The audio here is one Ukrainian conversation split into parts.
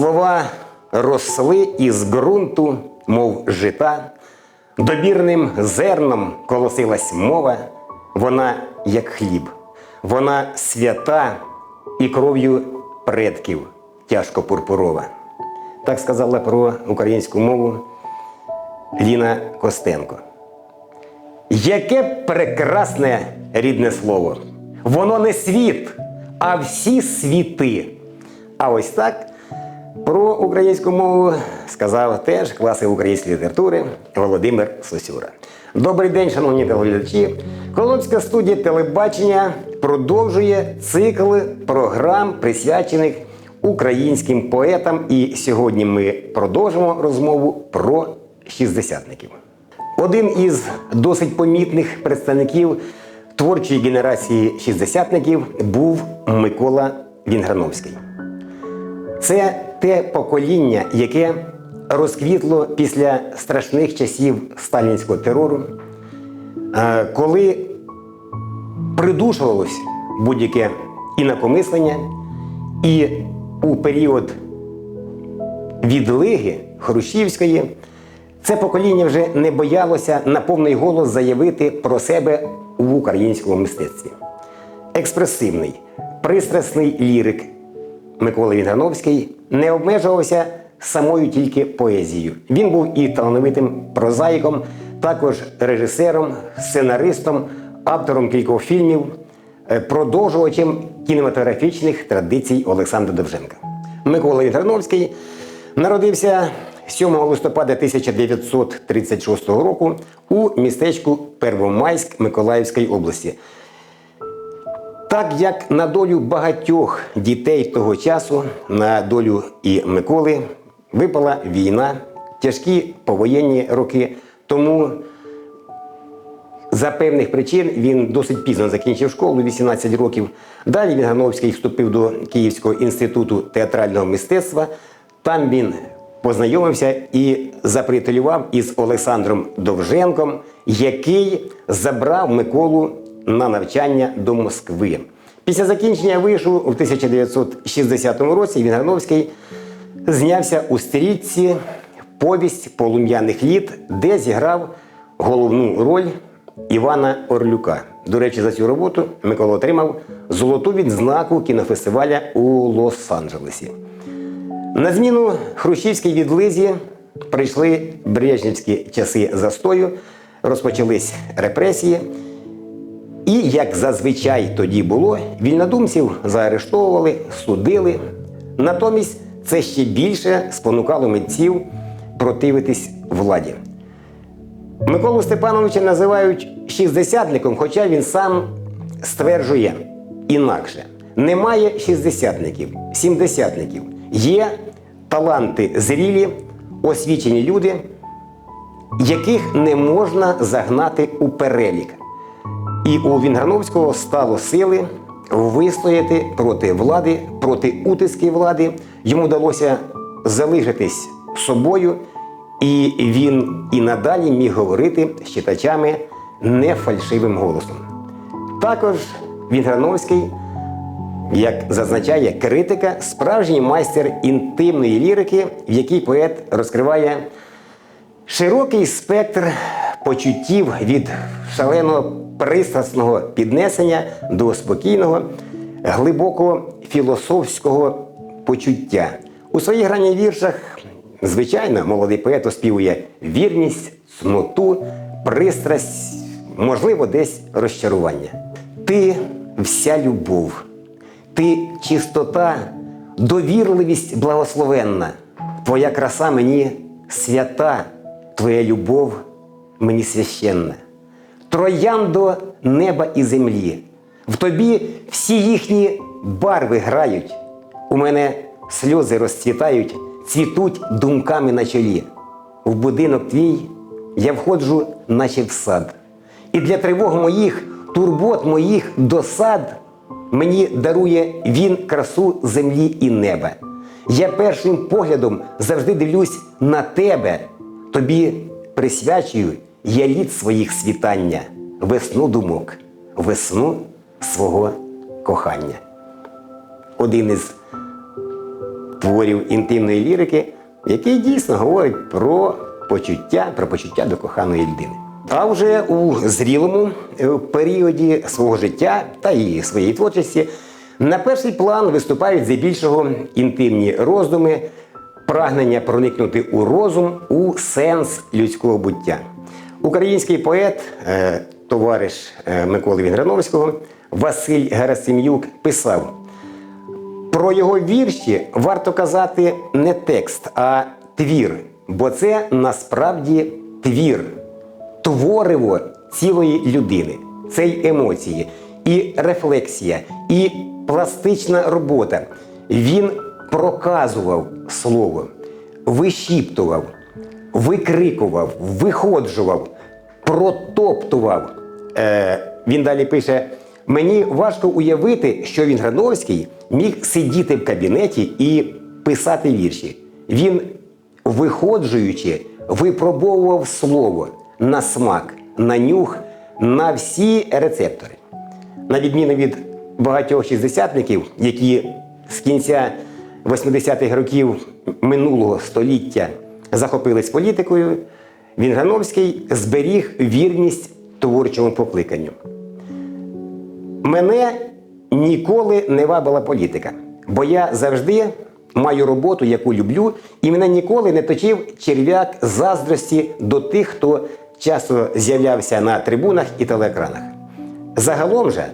Слова росли із ґрунту, мов жита, добірним зерном колосилась мова, вона як хліб, вона свята і кров'ю предків тяжко пурпурова. Так сказала про українську мову Ліна Костенко. Яке прекрасне рідне слово! Воно не світ, а всі світи. А ось так про українську мову сказав теж класик української літератури Володимир Сосюра. Добрий день, шановні телеглядачі. Коломська студія телебачення продовжує цикл програм, присвячених українським поетам. І сьогодні ми продовжимо розмову про шістдесятників. Один із досить помітних представників творчої генерації шістдесятників був Микола Вінграновський. Це те покоління, яке розквітло після страшних часів сталінського терору, е, коли придушувалось будь-яке інакомислення, і у період відлиги Хрущівської це покоління вже не боялося на повний голос заявити про себе в українському мистецтві. Експресивний, пристрасний лірик Микола Вінграновський не обмежувався самою тільки поезією. Він був і талановитим прозаїком, також режисером, сценаристом, автором кількох фільмів, е, продовжувачем кінематографічних традицій Олександра Довженка. Микола Вінграновський народився 7 листопада 1936 року у містечку Первомайськ Миколаївської області. Так як на долю багатьох дітей того часу, на долю і Миколи, випала війна, тяжкі повоєнні роки. Тому за певних причин він досить пізно закінчив школу, 18 років. Далі Вінгановський вступив до Київського інституту театрального мистецтва. Там він познайомився і заприятелював із Олександром Довженком, який забрав Миколу на навчання до Москви. Після закінчення вишу у 1960 році Вінграновський знявся у стрічці Повість полум'яних літ, де зіграв головну роль Івана Орлюка. До речі, за цю роботу Микола отримав золоту відзнаку кінофестиваля у Лос-Анджелесі. На зміну Хрущівській відлизі прийшли брежнівські часи застою, розпочались репресії. І, як зазвичай тоді було, вільнодумців заарештовували, судили. Натомість це ще більше спонукало митців противитись владі. Миколу Степановича називають шістдесятником, хоча він сам стверджує інакше. Немає шістдесятників, сімдесятників. Є таланти зрілі, освічені люди, яких не можна загнати у перелік. І у Вінграновського стало сили вистояти проти влади, проти утиски влади. Йому вдалося залишитись собою, і він і надалі міг говорити з читачами нефальшивим голосом. Також Вінграновський, як зазначає критика, справжній майстер інтимної лірики, в якій поет розкриває широкий спектр почуттів від шаленого пристрасного піднесення до спокійного, глибокого філософського почуття. У своїх ранніх віршах, звичайно, молодий поет оспівує вірність, цноту, пристрасть, можливо, десь розчарування. Ти вся любов, ти чистота, довірливість благословенна, твоя краса мені свята, твоя любов мені священна. Трояндо неба і землі. В тобі всі їхні барви грають. У мене сльози розцвітають, цвітуть думками на чолі. В будинок твій я входжу, наче в сад. І для тривог моїх, турбот моїх досад мені дарує він красу землі і неба. Я першим поглядом завжди дивлюсь на тебе, тобі присвячую я літ своїх світання, весну думок, весну свого кохання. Один із творів інтимної лірики, який дійсно говорить про почуття, про почуття до коханої людини. А вже у зрілому е, періоді свого життя та і своєї творчості на перший план виступають здебільшого інтимні роздуми, прагнення проникнути у розум, у сенс людського буття. Український поет, е, товариш е, Миколи Вінграновського Василь Герасим'юк писав: про його вірші варто казати не текст, а твір, бо це насправді твір, твориво цілої людини. Це й емоції, і рефлексія, і пластична робота. Він проказував слово, вишіптував, викрикував, виходжував, протоптував. Е, він далі пише: мені важко уявити, що він Грановський міг сидіти в кабінеті і писати вірші. Він, виходжуючи, випробовував слово на смак, на нюх, на всі рецептори. На відміну від багатьох шістдесятників, які з кінця 80-х років минулого століття захопились політикою, Вінграновський зберіг вірність творчому покликанню. Мене ніколи не вабила політика, бо я завжди маю роботу, яку люблю, і мене ніколи не точив черв'як заздрості до тих, хто часто з'являвся на трибунах і телеекранах. Загалом же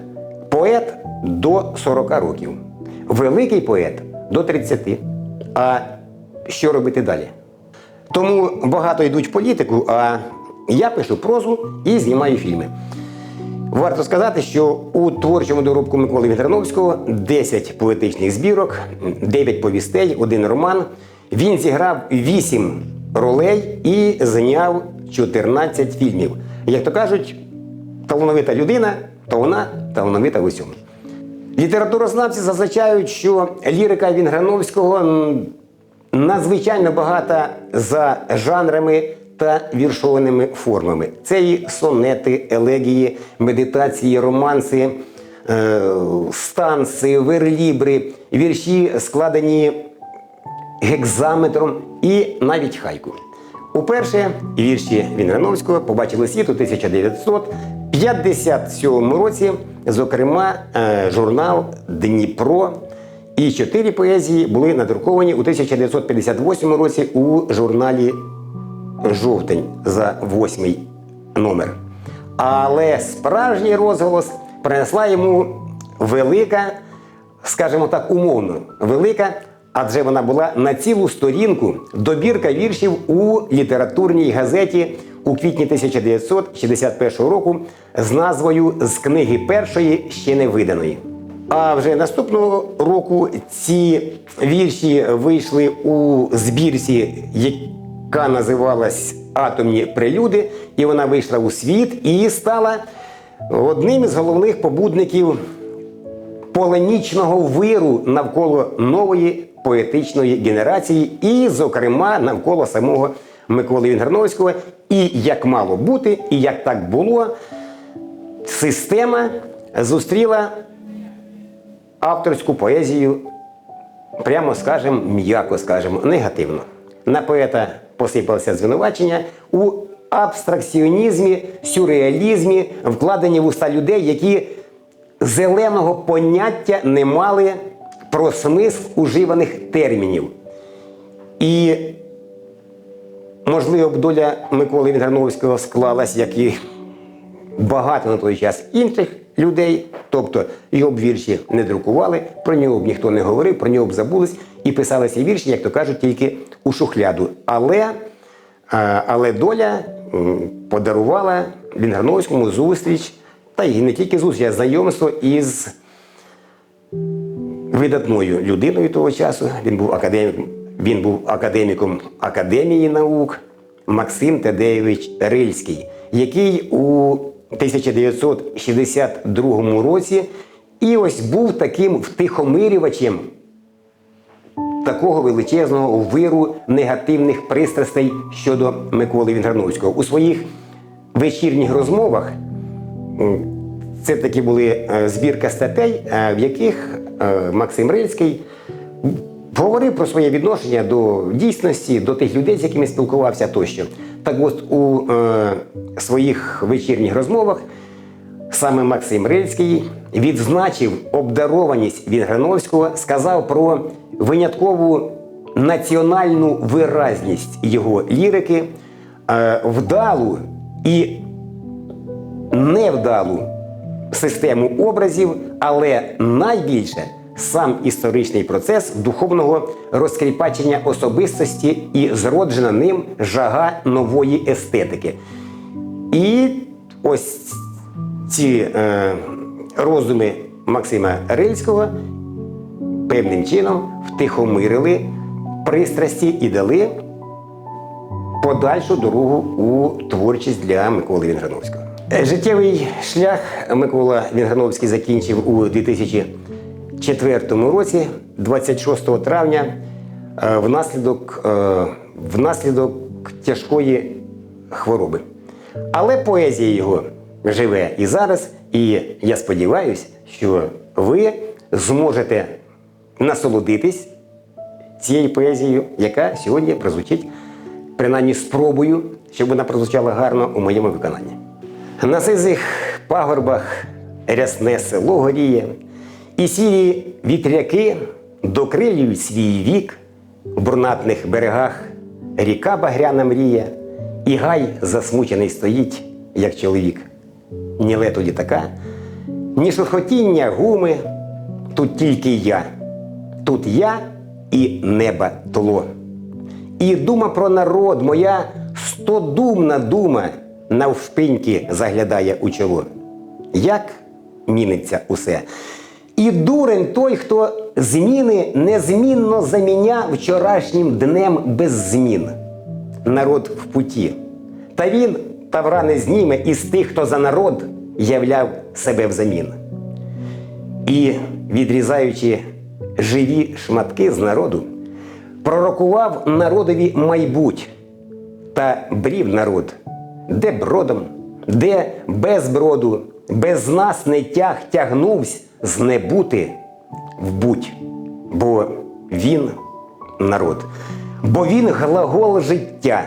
поет до 40 років, великий поет до 30. А що робити далі? Тому багато йдуть в політику, а я пишу прозу і знімаю фільми. Варто сказати, що у творчому доробку Миколи Вітерновського 10 поетичних збірок, 9 повістей, один роман. Він зіграв 8 ролей і зняв 14 фільмів. Як то кажуть, талановита людина, то вона талановита в усьому. Літературознавці зазначають, що лірика Вінграновського надзвичайно багата за жанрами та віршованими формами. Це і сонети, елегії, медитації, романси, е, станци, верлібри, вірші, складені гекзаметром і навіть хайку. Уперше вірші Вінграновського побачили світ у 1957 році, зокрема, е, журнал Дніпро. І чотири поезії були надруковані у 1958 році у журналі Жовтень за восьмий номер. Але справжній розголос принесла йому велика, скажімо так, умовно, велика, адже вона була на цілу сторінку добірка віршів у літературній газеті у квітні 1961 року з назвою З книги першої ще не виданої. А вже наступного року ці вірші вийшли у збірці, яка називалась Атомні прелюди, і вона вийшла у світ і стала одним із головних побудників полемічного виру навколо нової поетичної генерації, і, зокрема, навколо самого Миколи Вінгерновського. І як мало бути, і як так було, система зустріла авторську поезію, прямо скажемо, м'яко скажемо, негативно. На поета посипалися звинувачення у абстракціонізмі, сюрреалізмі, вкладені в уста людей, які зеленого поняття не мали про смисл уживаних термінів. І, можливо, доля Миколи Вінграновського склалась, як і багато на той час інших людей, тобто його б вірші не друкували, про нього б ніхто не говорив, про нього б забулись і писалися вірші, як то кажуть, тільки у шухляду. Але, але доля подарувала Вінграновському зустріч, та й не тільки зустріч, а знайомство із видатною людиною того часу. Він був академіком, він був академіком Академії наук Максим Тадеєвич Рильський, який у 1962 році і ось був таким втихомирювачем такого величезного виру негативних пристрастей щодо Миколи Вінграновського. У своїх вечірніх розмовах це такі були е, збірка статей, е, в яких е, Максим Рильський говорив про своє відношення до дійсності, до тих людей, з якими спілкувався тощо. Так от у е, своїх вечірніх розмовах саме Максим Рильський відзначив обдарованість Вінграновського, сказав про виняткову національну виразність його лірики, е, вдалу і невдалу систему образів, але найбільше сам історичний процес духовного розкріпачення особистості і зроджена ним жага нової естетики. І ось ці е, розуми Максима Рильського певним чином втихомирили пристрасті і дали подальшу дорогу у творчість для Миколи Вінграновського. Е, Життєвий шлях Микола Вінграновський закінчив у 2004 році, 26 травня, е, внаслідок, е, внаслідок тяжкої хвороби. Але поезія його живе і зараз, і я сподіваюся, що ви зможете насолодитись цією поезією, яка сьогодні прозвучить принаймні спробую, щоб вона прозвучала гарно у моєму виконанні. На сизих пагорбах рясне село горіє, і сірі вітряки докрилюють свій вік, в бурнатних берегах ріка багряна мріє, і гай засмучений стоїть, як чоловік. Ні лето літака, ні шурхотіння гуми, тут тільки я, тут я і неба тло. І дума про народ, моя стодумна дума навшпиньки заглядає у чоло. Як міниться усе? І дурень той, хто зміни незмінно заміня вчорашнім днем без змін. Народ в путі. Та він тавра не зніме із тих, хто за народ являв себе взамін. І, відрізаючи живі шматки з народу, пророкував народові майбуть та брів народ, де бродом, де без броду, без нас не тяг тягнувсь з небути в будь, бо він народ, бо він глагол життя,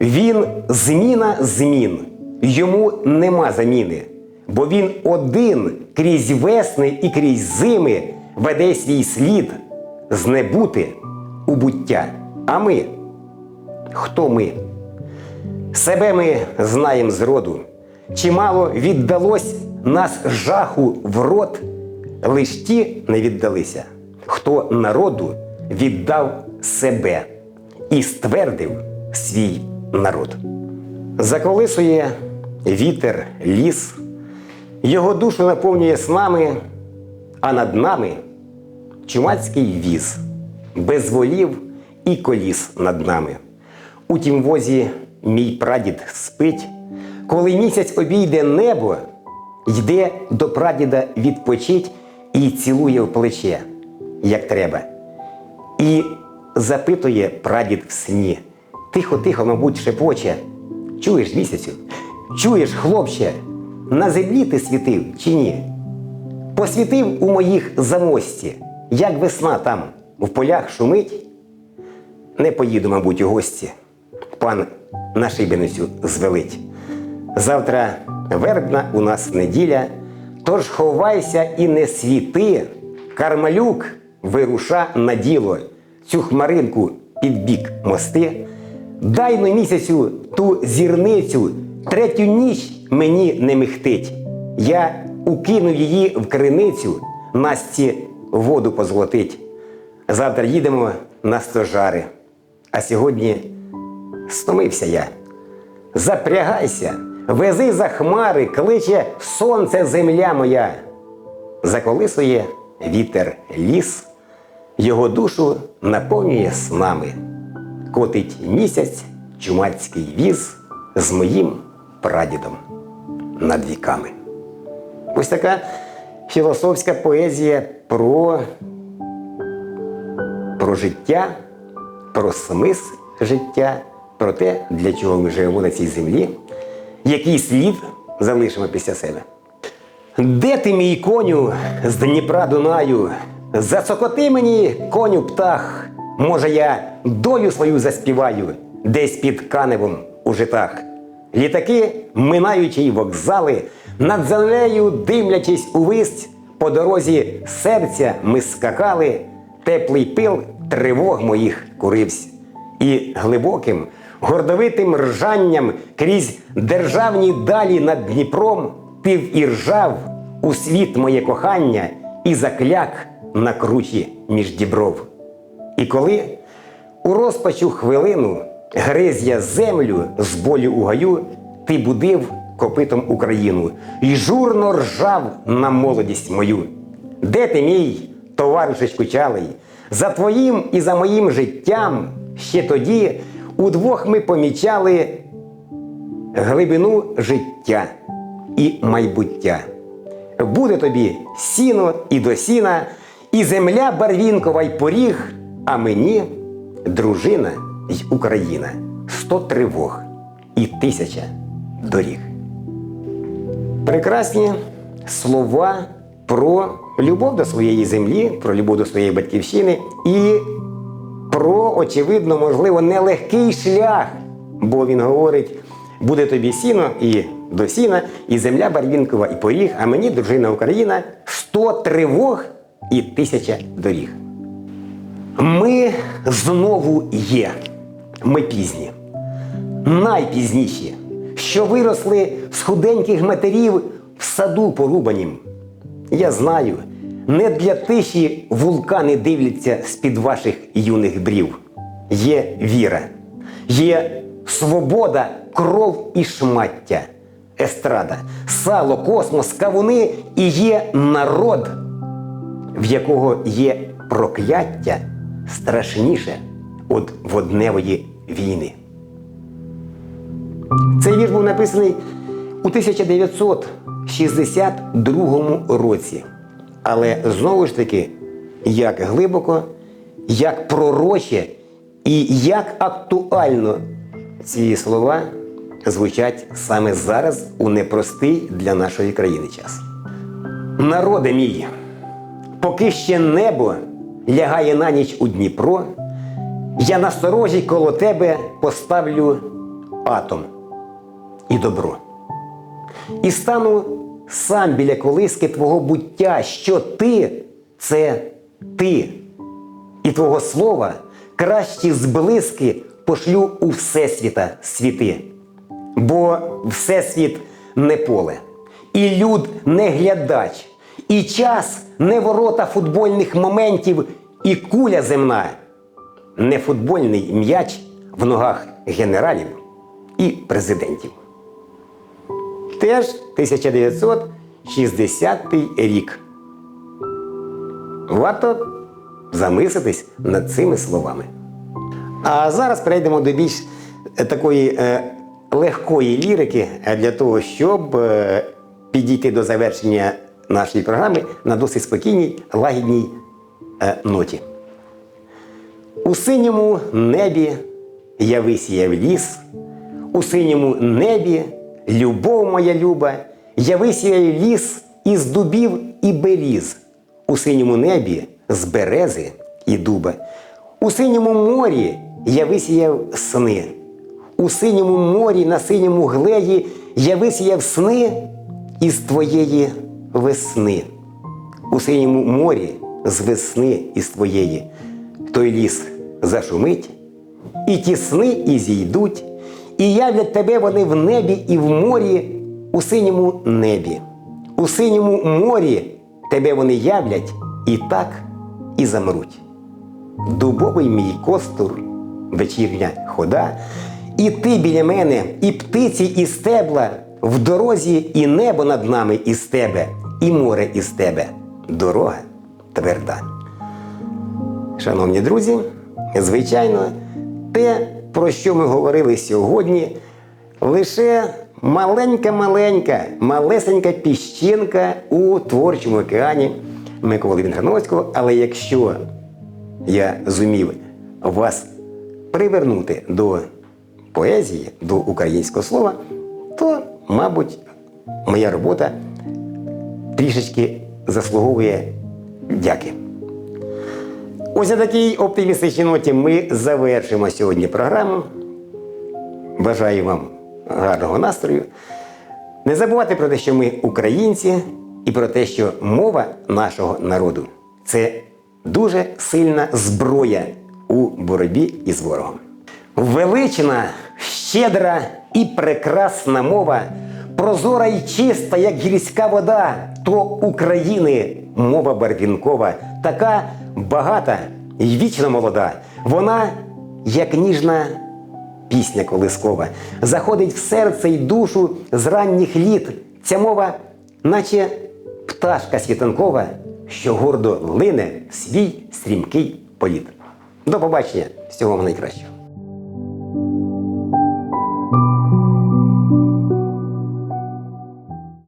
він зміна змін, йому нема заміни, бо він один крізь весни і крізь зими веде свій слід з небути у буття. А ми? Хто ми? Себе ми знаєм зроду. Чимало віддалось нас жаху в рот, лиш ті не віддалися, хто народу віддав себе і ствердив свій народ. Заколисує вітер, ліс, його душу наповнює снами, а над нами чумацький віз, без волів і коліс над нами. У тім возі мій прадід спить, коли місяць обійде небо, йде до прадіда відпочить і цілує в плече, як треба. І запитує прадід в сні. Тихо-тихо, мабуть, шепоче. Чуєш місяцю? Чуєш, хлопче, на землі ти світив чи ні? Посвітив у моїх замості, як весна там в полях шумить. Не поїду, мабуть, у гості. Пан на шибеницю звелить. Завтра вербна у нас неділя, тож ховайся і не світи. Кармалюк вируша на діло, цю хмаринку під бік мости. Дай на місяцю ту зірницю, третю ніч мені не михтить. Я укинув її в криницю, Насті воду позолотить. Завтра їдемо на стожари. А сьогодні стомився я. Запрягайся, вези за хмари, кличе сонце земля моя. Заколисує вітер ліс, його душу наповнює снами. Котить місяць чумацький віз з моїм прадідом над віками. Ось така філософська поезія про, про життя, про смисл життя, про те, для чого ми живемо на цій землі, який слід залишимо після себе. Де ти, мій коню, з Дніпра Дунаю, Зацокоти мені, коню птах, може, я долю свою заспіваю десь під каневом у житах. Літаки, минаючи й вокзали, над землею димлячись увись, по дорозі серця ми скакали, теплий пил тривог моїх куривсь. І глибоким, гордовитим ржанням крізь державні далі над Дніпром ти віржав у світ моє кохання і закляк на кручі між дібров. І коли у розпачу хвилину гриз я землю з болю у гаю, ти будив копитом Україну і журно ржав на молодість мою. Де ти мій, товаришечку чалий? За твоїм і за моїм життям ще тоді удвох ми помічали глибину життя і майбуття. Буде тобі сіно і до сіна, і земля барвінкова й поріг, а мені дружина й Україна, сто тривог і тисяча доріг. Прекрасні слова про любов до своєї землі, про любов до своєї батьківщини і про, очевидно, можливо, нелегкий шлях, бо він говорить: буде тобі сіно і до сіна, і земля барвінкова, і поріг, а мені, дружина Україна, сто тривог і тисяча доріг. Ми знову є. Ми пізні. Найпізніші, що виросли з худеньких матерів в саду порубанім. Я знаю, не для тиші вулкани дивляться з-під ваших юних брів. Є віра, є свобода, кров і шмаття, естрада, сало, космос, кавуни і є народ, в якого є прокляття страшніше від водневої війни. Цей вірш був написаний у 1962 році. Але знову ж таки, як глибоко, як пророче і як актуально ці слова звучать саме зараз у непростий для нашої країни час. Народе мій, поки ще небо лягає на ніч у Дніпро, я насторожі коло тебе поставлю атом і добро. І стану сам біля колиски твого буття, що ти це ти, і твого слова кращі зблиски пошлю у Всесвіта світи. Бо Всесвіт не поле, і люд не глядач, і час не ворота футбольних моментів, і куля земна, не футбольний м'яч в ногах генералів і президентів. Теж 1960 рік. Варто замислитись над цими словами. А зараз перейдемо до більш е, такої е, легкої лірики е, для того, щоб підійти до завершення нашої програми на досить спокійній, лагідній ноті. У синьому небі я висіяв ліс, у синьому небі, любов моя люба, я висіяв ліс із дубів і беріз, у синьому небі з берези і дуба, у синьому морі я висіяв сни, у синьому морі, на синьому глеї я висіяв сни із твоєї весни. У синьому морі з весни із твоєї. Той ліс зашумить, і ті сни і зійдуть, і являть тебе вони в небі і в морі, у синьому небі. У синьому морі тебе вони являть і так і замруть. Дубовий мій костур, вечірня хода, і ти біля мене, і птиці і стебла, в дорозі і небо над нами із тебе, і море із тебе. Дорога тверда. Шановні друзі, звичайно, те, про що ми говорили сьогодні, лише маленька-маленька, малесенька піщинка у творчому океані Миколи Вінграновського. Але якщо я зумів вас привернути до поезії, до українського слова, то, мабуть, моя робота трішечки заслуговує дяки. Ось на такій оптимістичній ноті ми завершимо сьогодні програму. Бажаю вам гарного настрою. Не забувайте про те, що ми українці, і про те, що мова нашого народу це дуже сильна зброя у боротьбі із ворогом. Велична, щедра і прекрасна мова, прозора і чиста, як гірська вода, то України мова барвінкова, така багата і вічно молода. Вона, як ніжна пісня колискова, заходить в серце й душу з ранніх літ. Ця мова, наче пташка світанкова, що гордо лине в свій стрімкий політ. До побачення, всього вам найкращого.